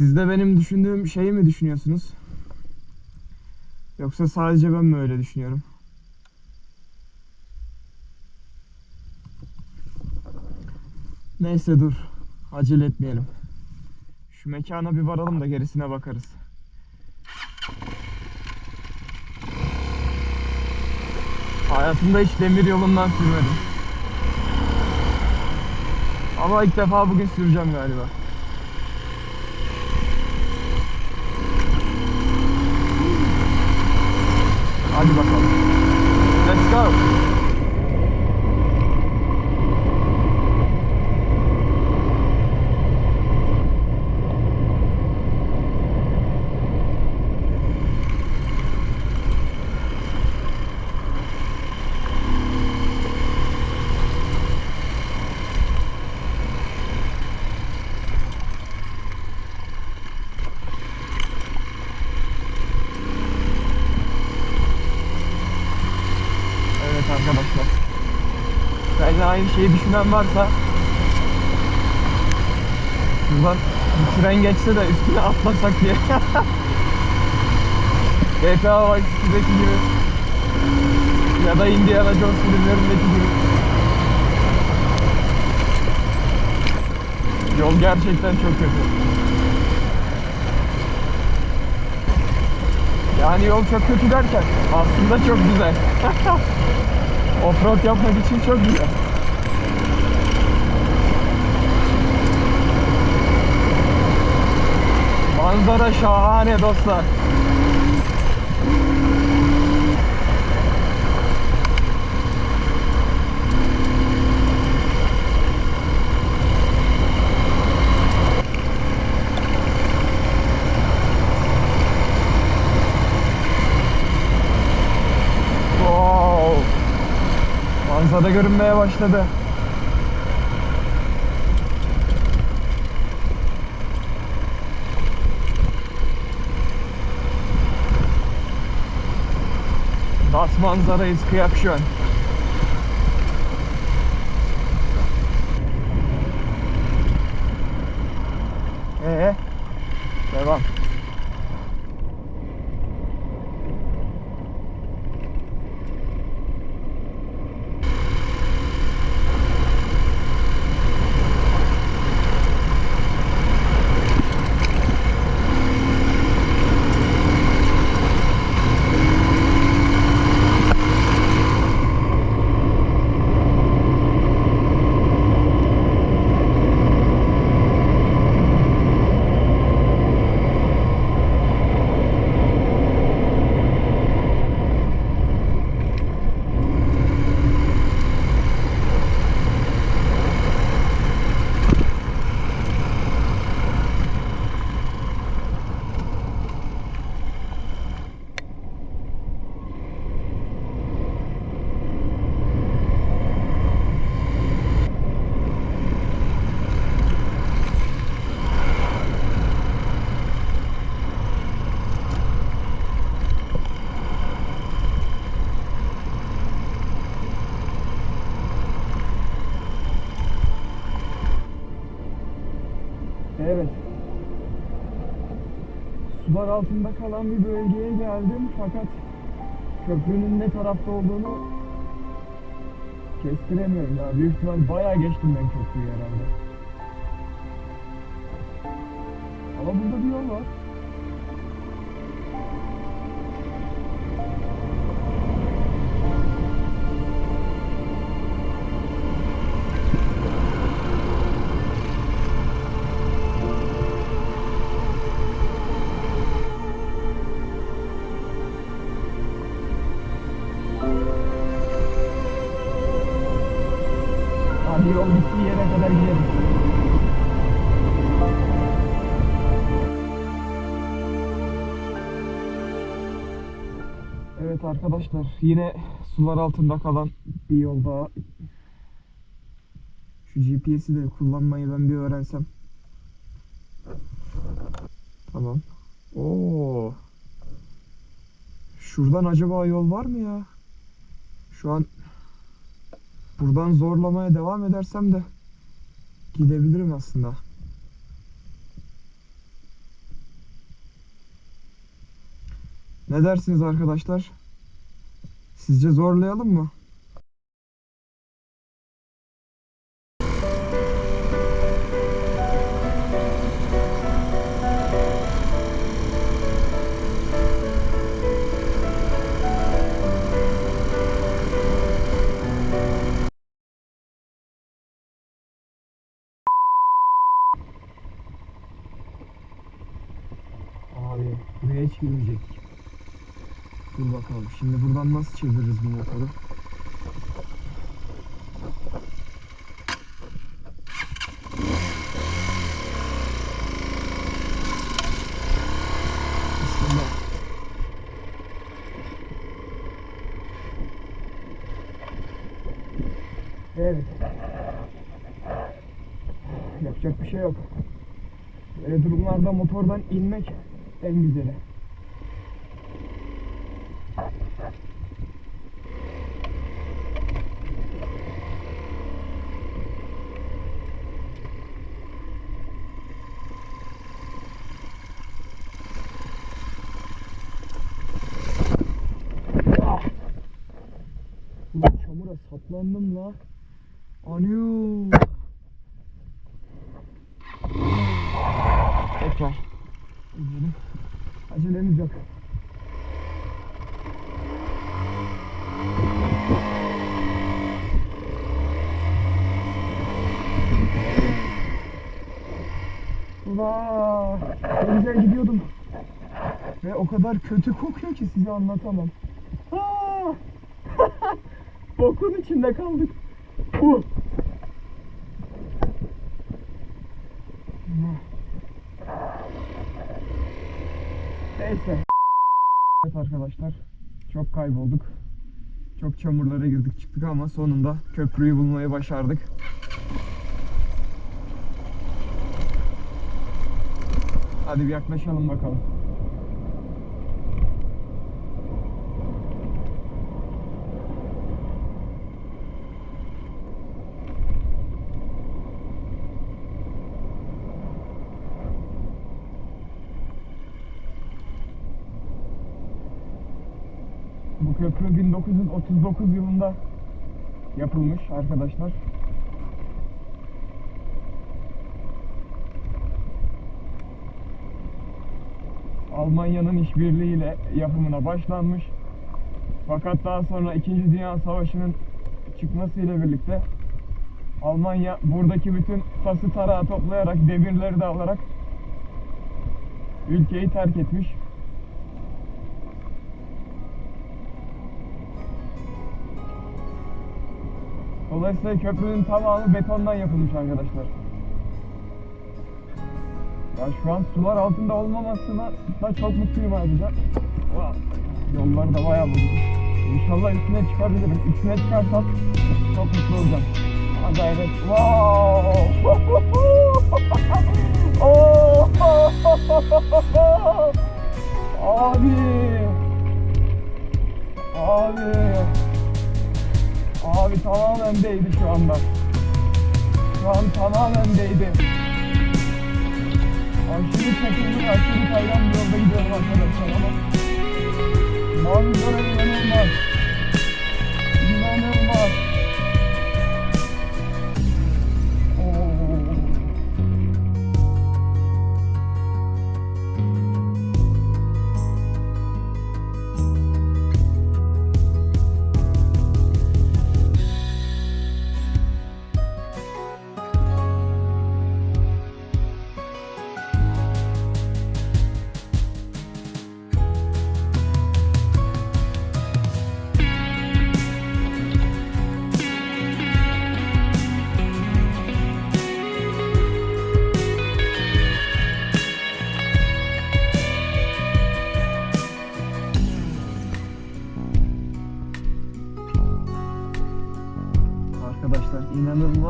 Siz de benim düşündüğüm şeyi mi düşünüyorsunuz? Yoksa sadece ben mi öyle düşünüyorum? Neyse dur. Acele etmeyelim. Şu mekana bir varalım da gerisine bakarız. Hayatımda hiç demir yolundan sürmedim. Ama ilk defa bugün süreceğim galiba. Hadi bakalım. Let's go. Evet arkadaşlar. Benimle aynı şeyi düşünen varsa Şuradan bir tren geçse de üstüne atlasak diye. GTA Vice City'deki gibi ya da Indiana Jones filmlerindeki gibi. Yol gerçekten çok kötü. Yani yol çok kötü derken aslında çok güzel. Offroad yapmak için çok güzel. Manzara şahane dostlar. Wow. Manzara görünmeye başladı. Manzara ist kıyak şu an. Ee, devam. Evet. Sular altında kalan bir bölgeye geldim fakat köprünün ne tarafta olduğunu kestiremiyorum ya. Büyük ihtimal bayağı geçtim ben köprüyü herhalde. Ama burada bir yol var. Evet arkadaşlar yine sular altında kalan bir yol daha. Şu GPS'i de kullanmayı ben bir öğrensem. Tamam. Oo. Şuradan acaba yol var mı ya? Şu an buradan zorlamaya devam edersem de Gidebilirim aslında. Ne dersiniz arkadaşlar? Sizce zorlayalım mı? Hiç girmeyecektik. Dur bakalım. Şimdi buradan nasıl çeviririz bu motoru? Evet. Yapacak bir şey yok. Böyle durumlarda motordan inmek en güzeli. Saplandım la. Anyu. Tekrar. İnelim. Acelemiz yok. Ne güzel gidiyordum. Ve o kadar kötü kokuyor ki size anlatamam. Aa! Bokun içinde kaldık. Uh! Neyse. Evet arkadaşlar. Çok kaybolduk. Çok çamurlara girdik çıktık ama sonunda köprüyü bulmayı başardık. Hadi bir yaklaşalım bakalım. Bu köprü 1939 yılında yapılmış arkadaşlar. Almanya'nın işbirliğiyle yapımına başlanmış. Fakat daha sonra 2. Dünya Savaşı'nın çıkmasıyla birlikte Almanya buradaki bütün tası tarağı toplayarak, demirleri de alarak ülkeyi terk etmiş. Dolayısıyla köprünün tamamı betondan yapılmış arkadaşlar. Ya şu an sular altında olmamasına da çok mutluyum ayrıca. Yollar da bayağı bozuk. İnşallah üstüne çıkabilirim. Üstüne çıkarsam çok mutlu olacağım. Gayret. Wow! Abi! Abi! Abi tamamen değdi şu anda. Şu an tamamen değdi. Aşırı çakıldı, aşırı kaygan bir yolda gidiyorum arkadaşlar ama manzara. İnanılmaz.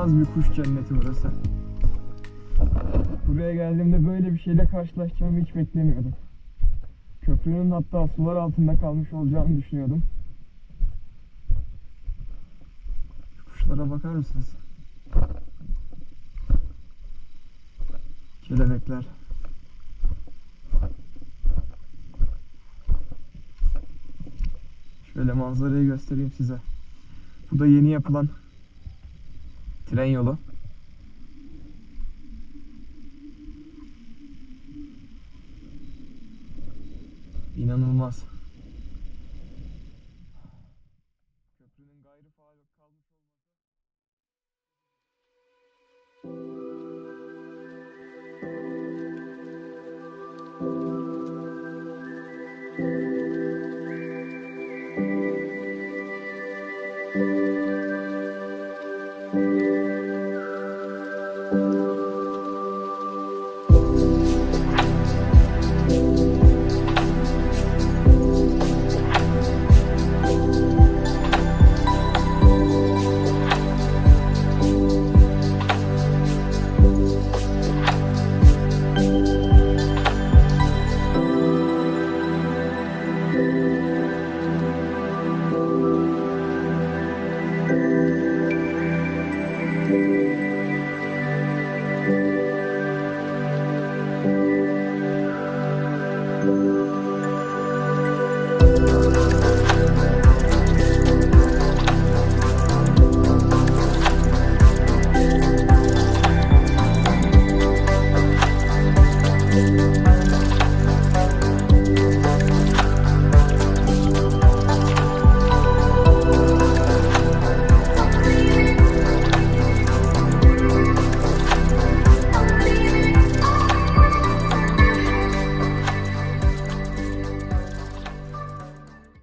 İnanılmaz bir kuş cenneti burası. Buraya geldiğimde böyle bir şeyle karşılaşacağımı hiç beklemiyordum. Köprünün hatta sular altında kalmış olacağını düşünüyordum. Şu Kuşlara bakar mısınız? Kelebekler. Şöyle manzarayı göstereyim size. Bu da yeni yapılan tren yolu. İnanılmaz.